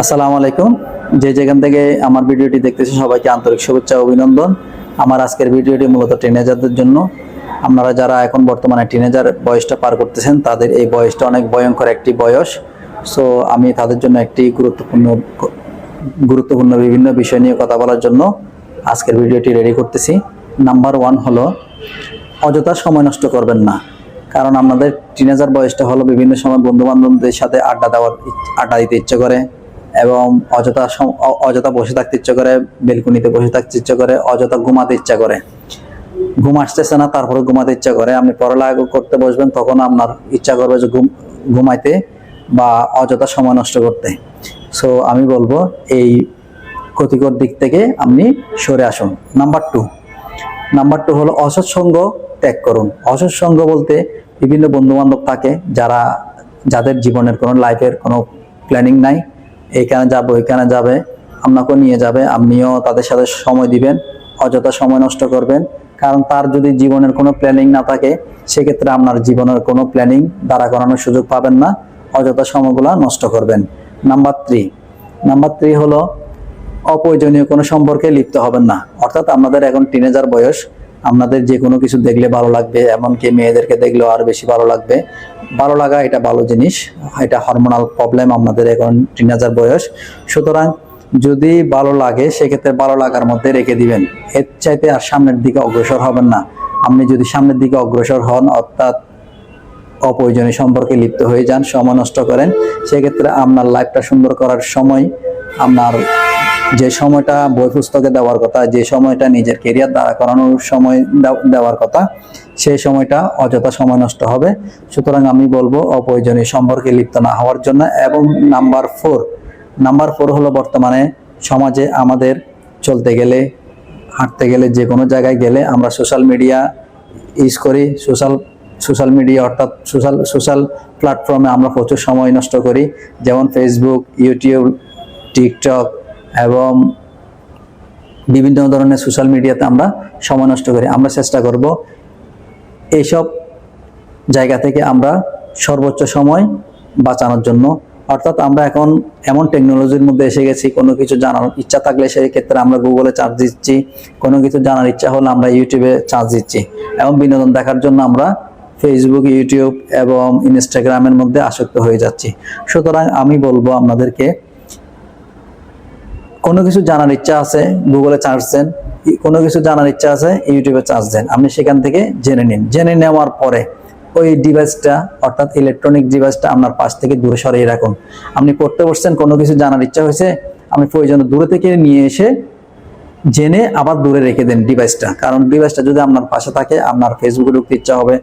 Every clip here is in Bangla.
আসসালামু আলাইকুম। যে যেখান থেকে আমার ভিডিওটি দেখতেছে সবাইকে আন্তরিক শুভেচ্ছা অভিনন্দন। আমার আজকের ভিডিওটি মূলত টিনেজারদের জন্য। আপনারা যারা এখন বর্তমানে টিনেজার বয়সটা পার করতেছেন, তাদের এই বয়সটা অনেক ভয়ঙ্কর একটি বয়স। সো আমি তাদের জন্য একটি গুরুত্বপূর্ণ গুরুত্বপূর্ণ বিভিন্ন বিষয় নিয়ে কথা বলার জন্য আজকের ভিডিওটি রেডি করতেছি। নাম্বার ওয়ান হলো, অযথা সময় নষ্ট করবেন না। কারণ আমাদের টিনেজার বয়সটা হলো বিভিন্ন সময় বন্ধু বান্ধবদের সাথে আড্ডা দেওয়ার আড্ডা দিতে ইচ্ছে করে এবং অযথা অযথা বসে থাকতে ইচ্ছে করে, বেলকুনিতে বসে থাকতে ইচ্ছে করে, অযথা ঘুমাতে ইচ্ছা করে। ঘুম আসতেছে না, তারপরে ঘুমাতে ইচ্ছা করে। আপনি পড়ালেখা করতে বসবেন, তখন আপনার ইচ্ছা করবে যে ঘুম, ঘুমাইতে বা অযথা সময় নষ্ট করতে। সো আমি বলব এই ক্ষতিকর দিক থেকে আপনি সরে আসুন। নাম্বার টু নাম্বার টু হলো অসৎসঙ্গ ত্যাগ করুন। অসৎসঙ্গ বলতে বিভিন্ন বন্ধু বান্ধব থাকে যারা যাদের জীবনের কোনো লাইফের কোনো প্ল্যানিং নাই, এইখানে যাব, ওইখানে যাবে, আপনাকেও নিয়ে যাবে, আপনিও তাদের সাথে সময় দিবেন, অযথা সময় নষ্ট করবেন। কারণ তার যদি জীবনের কোনো প্ল্যানিং না থাকে, সেক্ষেত্রে আপনার জীবনের কোনো প্ল্যানিং দাঁড়া করানোর সুযোগ পাবেন না, অযথা সময়গুলো নষ্ট করবেন। নাম্বার থ্রি নাম্বার থ্রি হলো অপ্রয়োজনীয় কোনো সম্পর্কে লিপ্ত হবেন না। অর্থাৎ আপনাদের এখন টিনেজার বয়স আপনাদের যে কোনো কিছু দেখলে ভালো লাগবে, এমনকি মেয়েদেরকে দেখলেও আর বেশি ভালো লাগবে। ভালো লাগা এটা ভালো জিনিস, এটা হরমোনাল প্রবলেম আপনাদের এখন টিনেজার বয়স। সুতরাং যদি ভালো লাগে, সেক্ষেত্রে ভালো লাগার মধ্যে রেখে দিবেন। এর চাইতে আর সামনের দিকে অগ্রসর হবেন না। আপনি যদি সামনের দিকে অগ্রসর হন, অর্থাৎ অপ্রয়োজনীয় সম্পর্কে লিপ্ত হয়ে যান, সময় নষ্ট করেন, সেক্ষেত্রে আপনার লাইফটা সুন্দর করার সময়, আপনার যে সময়টা বই পুস্তকে দেওয়ার কথা, যে সময়টা নিজের কেরিয়ার দাঁড়া করানোর সময় দেও- দেওয়ার কথা, সেই সময়টা অযথা সময় নষ্ট হবে। সুতরাং আমি বলব, অপ্রয়োজনীয় সম্পর্কে লিপ্ত না হওয়ার জন্য এবং নাম্বার ফোর নাম্বার ফোর হলো বর্তমানে সমাজে আমাদের চলতে গেলে, হাঁটতে গেলে, যে কোনো জায়গায় গেলে আমরা সোশ্যাল মিডিয়া ইউজ করি। সোশ্যাল সোশ্যাল মিডিয়া অর্থাৎ সোশ্যাল সোশ্যাল প্ল্যাটফর্মে আমরা প্রচুর সময় নষ্ট করি। যেমন ফেসবুক ইউটিউব টিকটক এবং বিভিন্ন ধরনের সোশ্যাল মিডিয়াতে আমরা সময় নষ্ট করি। আমরা চেষ্টা করব এইসব জায়গা থেকে আমরা সর্বোচ্চ সময় বাঁচানোর জন্য। অর্থাৎ আমরা এখন এমন টেকনোলজির মধ্যে এসে গেছি, কোনো কিছু জানার ইচ্ছা থাকলে সেই ক্ষেত্রে আমরা গুগলে চার্জ দিচ্ছি, কোনো কিছু জানার ইচ্ছা হলে আমরা ইউটিউবে চার্জ দিচ্ছি এবং বিনোদন দেখার জন্য আমরা ফেসবুক ইউটিউব এবং ইনস্টাগ্রামের মধ্যে আসক্ত হয়ে যাচ্ছি। সুতরাং আমি বলব আপনাদেরকে কোনো কিছু জানার ইচ্ছা আছে গুগলে চার্জ দেন, কোনো কিছু জানার ইচ্ছা আছে ইউটিউবে চার্জ দেন। আপনি সেখান থেকে জেনে নিন। জেনে নেওয়ার পরে ওই ডিভাইসটা অর্থাৎ ইলেকট্রনিক ডিভাইসটা আপনার পাশ থেকে দূরে সরিয়ে রাখুন। আপনি পড়তে বসছেন, কোনো কিছু জানার ইচ্ছা হয়েছে, আপনি প্রয়োজন দূরে থেকে নিয়ে এসে জেনে আবার দূরে রেখে দেন ডিভাইসটা কারণ ডিভাইসটা যদি আপনার পাশে থাকে, আপনার ফেসবুকে ঢুকতে ইচ্ছা হবে,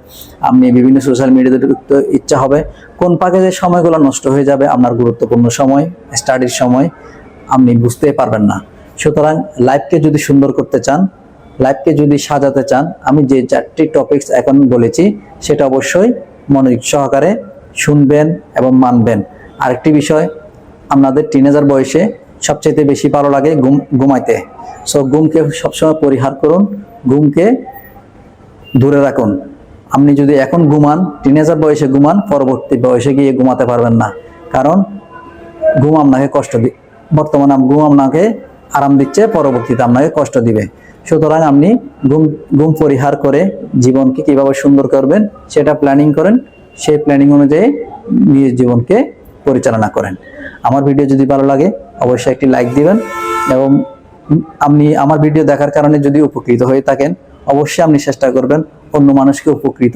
আপনি বিভিন্ন সোশ্যাল মিডিয়াতে ঢুকতে ইচ্ছা হবে, কোন পাকে যে সময়গুলো নষ্ট হয়ে যাবে, আপনার গুরুত্বপূর্ণ সময় স্টাডির সময় আপনি বুঝতে পারবেন না। সুতরাং লাইফকে যদি সুন্দর করতে চান লাইফকে যদি সাজাতে চান, আমি যে চারটি টপিকস এখন বলেছি, সেটা অবশ্যই মনোযোগ সহকারে শুনবেন এবং মানবেন। আরেকটি বিষয়, আপনাদের টিনেজার বয়সে সবচেয়ে বেশি ভালো লাগে ঘুম ঘুমাইতে। সো ঘুমকে সবসময় পরিহার করুন, ঘুমকে দূরে রাখুন। আপনি যদি এখন ঘুমান টিনেজার বয়সে ঘুমান, পরবর্তী বয়সে গিয়ে ঘুমাতে পারবেন না। কারণ ঘুম আপনাকে কষ্ট বর্তমানে ঘুম আপনাকে আরাম দিচ্ছে, পরবর্তীতে আপনাকে কষ্ট দিবে। সুতরাং আপনি ঘুম ঘুম পরিহার করে জীবনকে কীভাবে সুন্দর করবেন, সেটা প্ল্যানিং করেন। সেই প্ল্যানিং অনুযায়ী নিজের জীবনকে পরিচালনা করেন। আমার ভিডিও যদি ভালো লাগে, অবশ্যই একটি লাইক দিবেন এবং আপনি আমার ভিডিও দেখার কারণে যদি উপকৃত হয়ে থাকেন, অবশ্যই আপনি চেষ্টা করবেন অন্য মানুষকে উপকৃত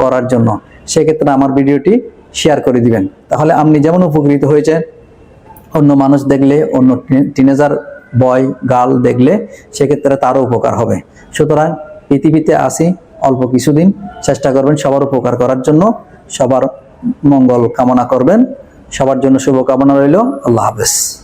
করার জন্য। সেক্ষেত্রে আমার ভিডিওটি শেয়ার করে দিবেন। তাহলে আপনি যেমন উপকৃত হয়েছেন অন্য মানুষ দেখলে, অন্য টিনেজার বয় গার্ল দেখলে সেক্ষেত্রে তারও উপকার হবে। সুতরাং পৃথিবীতে আসি, অল্প কিছুদিন চেষ্টা করবেন সবার উপকার করার জন্য। সবার মঙ্গল কামনা করবেন। সবার জন্য শুভকামনা রইল। আল্লাহ হাফেজ।